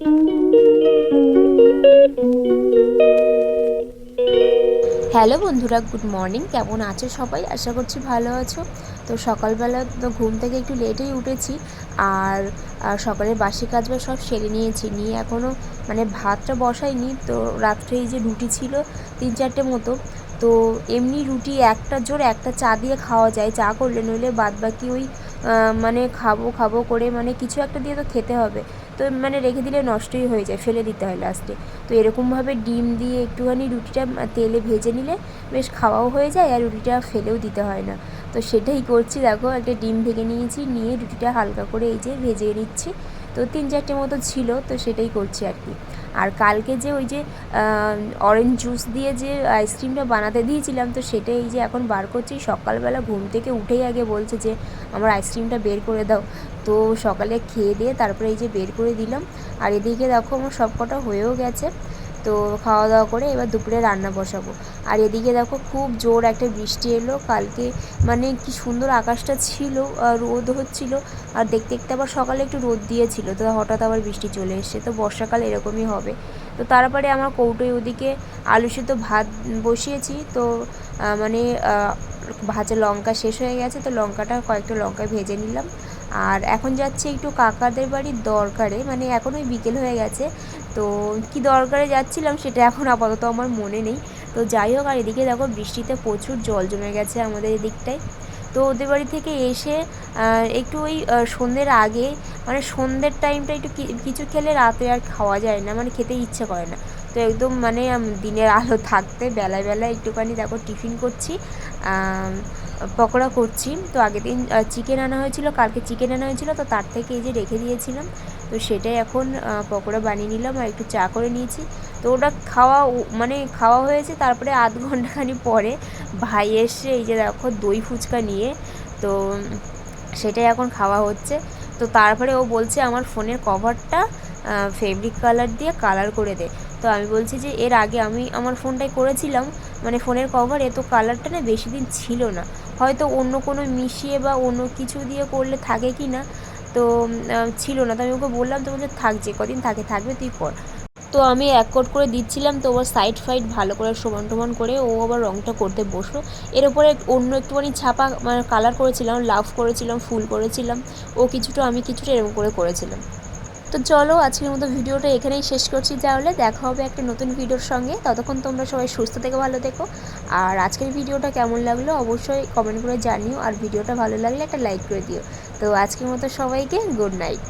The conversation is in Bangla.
হ্যালো বন্ধুরা, গুড মর্নিং। কেমন আছো সবাই? আশা করছি ভালো আছো। তো সকালবেলা তো ঘুম থেকে একটু লেটেই উঠেছি, আর সকালের বাসি কাজ বা সব সেরে নিয়েছি। নিয়ে এখনও মানে ভাতটা বসাইনি, তো রাত্রে এই যে রুটি ছিল তিন চারটে মতো, তো এমনি রুটি একটা জোর একটা চা দিয়ে খাওয়া যায়। চা করলে নইলে বাদ বাকি ওই মানে খাব খাব করে মানে কিছু একটা দিয়ে তো খেতে হবে। তো মানে রেখে দিলে নষ্টই হয়ে যায়, ফেলে দিতে হয় লাস্টে তো এরকমভাবে ডিম দিয়ে একটুখানি রুটিটা তেলে ভেজে নিলে বেশ খাওয়াও হয়ে যায় আর রুটিটা ফেলেও দিতে হয় না। তো সেটাই করছি। দেখো একটা ডিম ভেঙে নিয়েছি, নিয়ে রুটিটা হালকা করে এই যে ভেজে নিচ্ছি। তো তিন চারটে মতো ছিল, তো সেটাই করছি আর কি। আর কালকে যে ওই যে অরেঞ্জ জুস দিয়ে যে আইসক্রিমটা বানাতে দিয়েছিলাম, তো সেটাই এই যে এখন বার করছি। সকালবেলা ঘুম থেকে উঠেই আগে বলছে যে, আমার আইসক্রিমটা বের করে দাও। তো সকালে খেয়ে দিয়ে তারপরে এই যে বের করে দিলাম। আর এদিকে দেখো, আমার সব কটা হয়েও গেছে। তো খাওয়া দাওয়া করে এবার দুপুরে রান্না বসাবো। আর এদিকে দেখো খুব জোর একটা বৃষ্টি এলো। কালকে মানে কি সুন্দর আকাশটা ছিল রোদ হচ্ছিল। আর দেখতে দেখতে আবার সকালে একটু রোদ দিয়েছিল, তো হঠাৎ আবার বৃষ্টি চলে এসছে। তো বর্ষাকাল এরকমই হবে। তো তারপরে আমার কৌটোয় ওদিকে আলু সিদ্ধ ভাত বসিয়েছি। তো মানে ভাজা লঙ্কা শেষ হয়ে গেছে। তো লঙ্কাটা কয়েকটা লঙ্কা ভেজে নিলাম। আর এখন যাচ্ছি একটু কাকাদের বাড়ির দরকারে। মানে এখন ওই বিকেল হয়ে গেছে। তো কি দরকারে যাচ্ছিলাম সেটা এখন আপাতত আমার মনে নেই। তো যাই হোক, আর এদিকে দেখো বৃষ্টিতে প্রচুর জল জমে গেছে আমাদের এদিকটায়। তো ওদের বাড়ি থেকে এসে একটু ওই সন্ধ্যের আগে মানে সন্ধ্যের টাইমটা একটু কিছু খেলে রাতে আর খাওয়া যায় না মানে খেতে ইচ্ছে করে না। তো একদম মানে দিনের আলো থাকতে বেলায় বেলায় একটুখানি দেখো টিফিন করছি পকোড়া করছি। তো আগের দিন চিকেন আনা হয়েছিল, কালকে চিকেন আনা হয়েছিল, তো তার থেকে এই যে রেখে দিয়েছিলাম। তো সেটাই এখন পকোড়া বানিয়ে নিলাম আর একটু চা করে নিয়েছি। তো ওটা খাওয়া মানে খাওয়া হয়েছে, তারপরে আধ ঘন্টাখানি পরে ভাই এসে এই যে দেখো দই ফুচকা নিয়ে, তো সেটাই এখন খাওয়া হচ্ছে। তো তারপরে ও বলছে আমার ফোনের কভারটা ফেব্রিক কালার দিয়ে কালার করে দে। তো আমি বলছি যে এর আগে আমি আমার ফোনটাই করেছিলাম মানে ফোনের কভারে তো কালারটা না বেশি দিন ছিল না। হয়তো অন্য কোনো মিশিয়ে বা অন্য কিছু দিয়ে করলে থাকে কি না, তো ছিল না। তো আমি ওকে বললাম, তো বলছে থাকছে কদিন থাকে, থাকবে তুই কর। তো আমি এক কোট করে দিচ্ছিলাম তো ওর সাইড ফাইড ভালো করে সমান টমান করে ও আবার রঙটা করতে বসল। এর উপরে অন্য একটুখানি ছাপা মানে কালার করেছিলাম লাভ করেছিলাম, ফুল করেছিলাম। ও কিছুটা আমি কিছুটা এরকম করে করেছিলাম। তো চলো আজকের মতো ভিডিওটা এখানেই শেষ করছি তাহলে। দেখা হবে একটা নতুন ভিডিওর সঙ্গে। ততক্ষণ তোমরা সবাই সুস্থ থেকে ভালো থেকো। আর আজকের ভিডিওটা কেমন লাগল অবশ্যই কমেন্ট করে জানিও। আর ভিডিওটা ভালো লাগলে একটা লাইক করে দিও। তো আজকের মতো সবাইকে গুড নাইট